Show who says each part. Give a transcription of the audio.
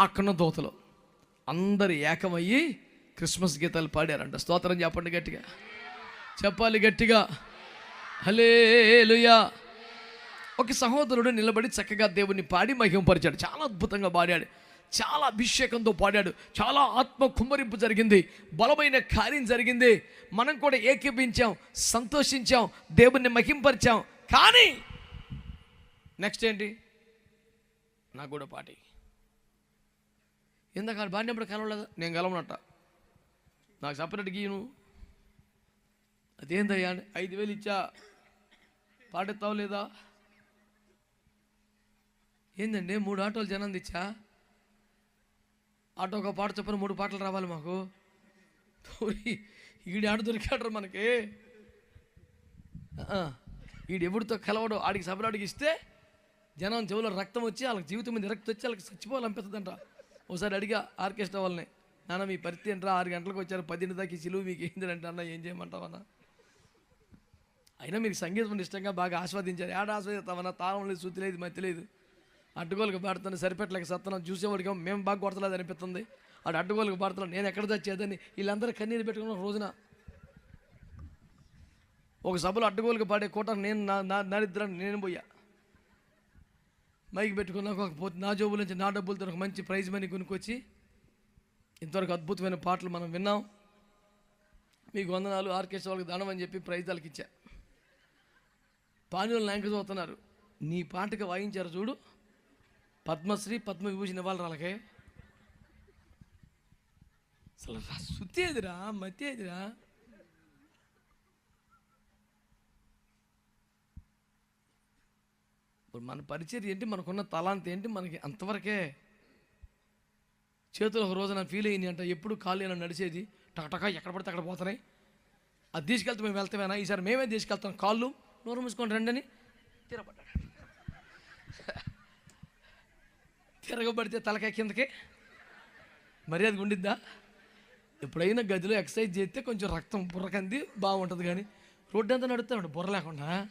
Speaker 1: అక్కడ దోతలు. అందరు ఏకమయ్యి క్రిస్మస్ గీతాలు పాడారంట. స్తోత్రం చెప్పండి గట్టిగా. చెప్పాలి గట్టిగా. హలేలుయా ఒక సహోదరుడు నిలబడి చక్కగా దేవుని పాడి మహింపరిచాడు చాలా అద్భుతంగా పాడాడు. చాలా అభిషేకంతో పాడాడు. చాలా ఆత్మ కుమ్మరింపు జరిగింది. బలమైన కార్యం జరిగింది. మనం కూడా ఏకీపించాం సంతోషించాం దేవుణ్ణి మహింపరిచాం. కానీ నెక్స్ట్ ఏంటి? నాకు కూడా పాటి ఇందాక ఆడు పాడినప్పుడు కలవలేదు? నేను కలవనట్ట. నాకు సపరేట్ గీయను అదేందయ్యా? అని ఐదు వేలు ఇచ్చా. పాడెత్తావు లేదా? ఏందండి? మూడు ఆటోలు జనం తెచ్చా? ఆటో ఒక పాట చొప్పున మూడు పాటలు రావాలి మాకు. ఈడు ఆడ దొరికాడు మనకి. ఈడు ఎవరితో కలవడు ఆడికి సపరేట్కి ఇస్తే జనం చెవులో రక్తం వచ్చి వాళ్ళకి జీవితం మీద రక్తం వచ్చి వాళ్ళకి చచ్చిపోవాలనిపిస్తుందంట. ఒకసారి అడిగా ఆర్కెస్ట్రా వాళ్ళని నాన్న మీ పరిస్థితి ఏంట్రా? ఆరు గంటలకు వచ్చారు పదింటి దాకా ఈ సిలువు మీకు ఏంటంటే అన్న ఏం చేయమంటావన్నా అయినా మీకు సంగీతం ఇష్టంగా బాగా ఆస్వాదించారు. ఏడ ఆస్వాదిస్తామన్నా తాళం లేదు శుద్ధి లేదు మతి లేదు. అడ్డుగోలకు పాడుతుంది సరిపెట్టలేక సత్తనం చూసేవాడికి మేము బాగా కొడతలేదు అనిపిస్తుంది. ఆడు అడ్డుగోలకు పాడుతున్నాడు నేను ఎక్కడ తెచ్చేదని వీళ్ళందరూ కన్నీరు పెట్టుకున్న రోజున ఒక సభలో అడ్డుగోలకు పాడే కోట నేను నా నా నరిద్రాన్ని నేను పోయా. మైక్ పెట్టుకున్నాక ఒక పోతే నా జోబుల నుంచి నా డబ్బులతో ఒక మంచి ప్రైజ్ మనీ కొనుక్కొచ్చి ఇంతవరకు అద్భుతమైన పాటలు మనం విన్నాం. మీకు వందనాలు ఆర్కెస్ట్రా వాళ్ళకి దానం అని చెప్పి ప్రైజ్ వాళ్ళకి ఇచ్చా. పానీయులు ల్యాంక్ చదువుతున్నారు. నీ పాటకి వాయించారు చూడు. పద్మశ్రీ పద్మవిభూషణ ఇవ్వాలి వాళ్ళకే అసలు శుద్ధి ఏదిరా? మతి ఏదిరా? ఇప్పుడు మన పరిచయం ఏంటి? మనకున్న తలాంత ఏంటి? మనకి అంతవరకే చేతులు ఒక రోజు ఫీల్ అయింది అంట ఎప్పుడు ఖాళీ అని నడిచేది. టకటక ఎక్కడ పడితే అక్కడ పోతున్నాయి. అది తీసుకెళ్తే మేము వెళ్తామేనా? ఈసారి మేమే తీసుకెళ్తాం. కాళ్ళు నోరు మూసుకొని రండి అని తిరగబడ్డాడు. తిరగబడితే తలకాయ కిందకి మర్యాద ఉండిద్దా? ఎప్పుడైనా గదిలో ఎక్సర్సైజ్ చేస్తే కొంచెం రక్తం బుర్రకంది బాగుంటుంది కానీ రోడ్డు అంతా నడుస్తాడు బుర్ర లేకుండా.